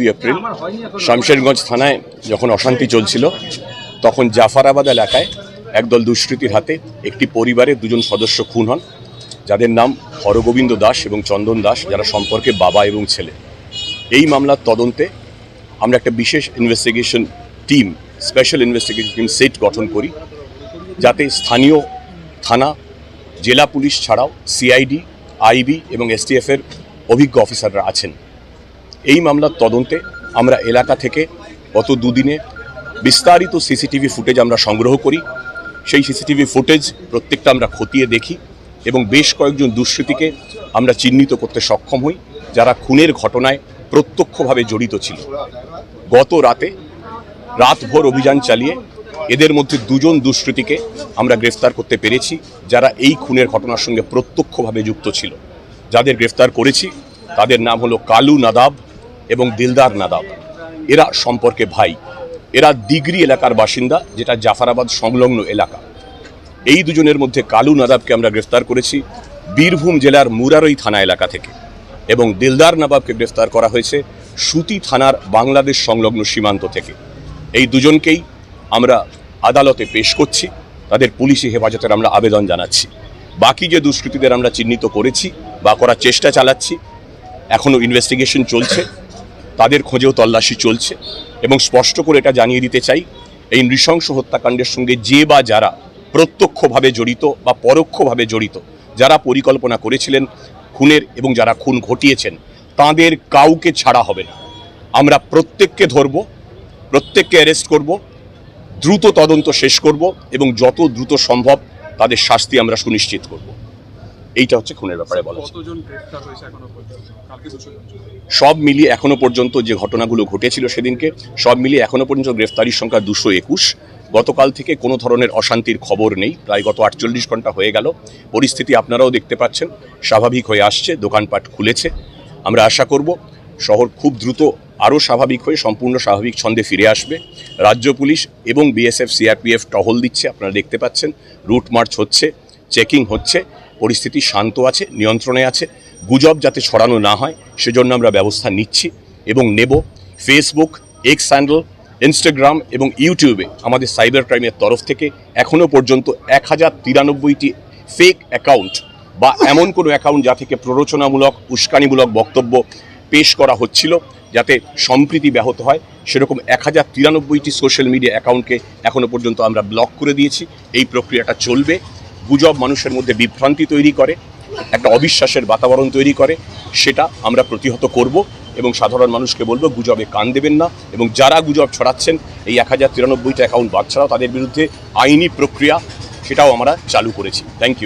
দুই এপ্রিল শামশেরগঞ্জ থানায় যখন অশান্তি চলছিল তখন জাফরাবাদ এলাকায় একদল দুষ্কৃতীর হাতে একটি পরিবারের দুজন সদস্য খুন হন যাদের নাম হরগোবিন্দ দাস এবং চন্দন দাস যারা সম্পর্কে বাবা এবং ছেলে। এই মামলার তদন্তে আমরা একটা বিশেষ investigation team special investigation team set গঠন করি যাতে স্থানীয় থানা জেলা পুলিশ ছাড়াও সিআইডি আইবি এবং এসটিএফের অভিজ্ঞ অফিসাররা আছেন। এই মামলার তদন্তে আমরা এলাকা থেকে গত দুদিনে বিস্তারিত সিসিটিভি ফুটেজ আমরা সংগ্রহ করি। সেই সিসিটিভি ফুটেজ প্রত্যেকটা আমরা খতিয়ে দেখি এবং বেশ কয়েকজন দুষ্কৃতীকে আমরা চিহ্নিত করতে সক্ষম হই, যারা খুনের ঘটনায় প্রত্যক্ষভাবে জড়িত ছিল। গত রাতে রাতভর অভিযান চালিয়ে এদের মধ্যে দুজন দুষ্কৃতীকে আমরা গ্রেফতার করতে পেরেছি, যারা এই খুনের ঘটনার সঙ্গে প্রত্যক্ষভাবে যুক্ত ছিল। যাদের গ্রেফতার করেছি, তাদের নাম হলো কালু নাদাব এবং দিলদার নাদাব। এরা সম্পর্কে ভাই। এরা দিগরি এলাকার বাসিন্দা, যেটা জাফরাবাদ সংলগ্ন এলাকা। এই দুজনের মধ্যে কালু নাদাবকে আমরা গ্রেফতার করেছি বীরভূম জেলার মুরারই থানা এলাকা থেকে এবং দিলদার নাবাবকে গ্রেফতার করা হয়েছে সুতি থানার বাংলাদেশ সংলগ্ন সীমান্ত থেকে। এই দুজনকেই আমরা আদালতে পেশ করছি। তাদের পুলিশি হেফাজতের আমরা আবেদন জানাচ্ছি। বাকি যে দুষ্কৃতীদের আমরা চিহ্নিত করেছি বা করার চেষ্টা চালাচ্ছি এখনও ইনভেস্টিগেশন চলছে। তাদের খোঁজেও তল্লাশি চলছে এবং স্পষ্ট করে এটা জানিয়ে দিতে চাই, এই নৃশংস হত্যাকাণ্ডের সঙ্গে যে বা যারা প্রত্যক্ষভাবে জড়িত বা পরোক্ষভাবে জড়িত, যারা পরিকল্পনা করেছিলেন খুনের এবং যারা খুন ঘটিয়েছেন, তাদের কাউকে ছাড়া হবে না। আমরা প্রত্যেককে ধরব, প্রত্যেককে অ্যারেস্ট করব, দ্রুত তদন্ত শেষ করব এবং যত দ্রুত সম্ভব তাদের শাস্তি আমরা সুনিশ্চিত করব। এইটা হচ্ছে খুনের ব্যাপারে বলা। সব মিলিয়ে এখনও পর্যন্ত যে ঘটনাগুলো ঘটেছিল সেদিনকে সব মিলিয়ে এখনও পর্যন্ত গ্রেফতারির সংখ্যা দুশো একুশ। গতকাল থেকে কোনো ধরনের অশান্তির খবর নেই। প্রায় গত আটচল্লিশ ঘণ্টা হয়ে গেল। পরিস্থিতি আপনারাও দেখতে পাচ্ছেন। স্বাভাবিক হয়ে আসছে দোকানপাট খুলেছে। আমরা আশা করব শহর খুব দ্রুত আরও স্বাভাবিক হয়ে সম্পূর্ণ স্বাভাবিক ছন্দে ফিরে আসবে। রাজ্য পুলিশ এবং বিএসএফ সিআরপিএফ টহল দিচ্ছে আপনারা দেখতে পাচ্ছেন। রুট মার্চ হচ্ছে চেকিং হচ্ছে। পরিস্থিতি শান্ত আছে, নিয়ন্ত্রণে আছে, গুজব যাতে ছড়ানো না হয়, সেজন্য আমরা ব্যবস্থা নিচ্ছি এবং নেব ফেসবুক এক্স হ্যান্ডেল ইনস্টাগ্রাম এবং ইউটিউবে আমাদের সাইবার ক্রাইমের তরফ থেকে এখনও পর্যন্ত এক হাজার তিরানব্বইটি ফেক অ্যাকাউন্ট বা এমন কোনো অ্যাকাউন্ট যা থেকে প্ররোচনামূলক, উস্কানিমূলক বক্তব্য পেশ করা হচ্ছিল, যাতে সম্প্রীতি ব্যাহত হয়, সেরকম এক হাজার তিরানব্বইটি সোশ্যাল মিডিয়া অ্যাকাউন্টকে এখনও পর্যন্ত আমরা ব্লক করে দিয়েছি। এই প্রক্রিয়াটা চলবে। গুজব মানুষের মধ্যে বিভ্রান্তি তৈরি করে, একটা অবিশ্বাসের বাতাবরণ তৈরি করে, সেটা আমরা প্রতিহত করব এবং সাধারণ মানুষকে বলব, গুজবে কান দেবেন না এবং যারা গুজব ছড়াচ্ছেন, এই এক হাজার তিরানব্বইটা অ্যাকাউন্ট বাদ তাদের বিরুদ্ধে আইনি প্রক্রিয়া, সেটাও আমরা চালু করেছি। Thank you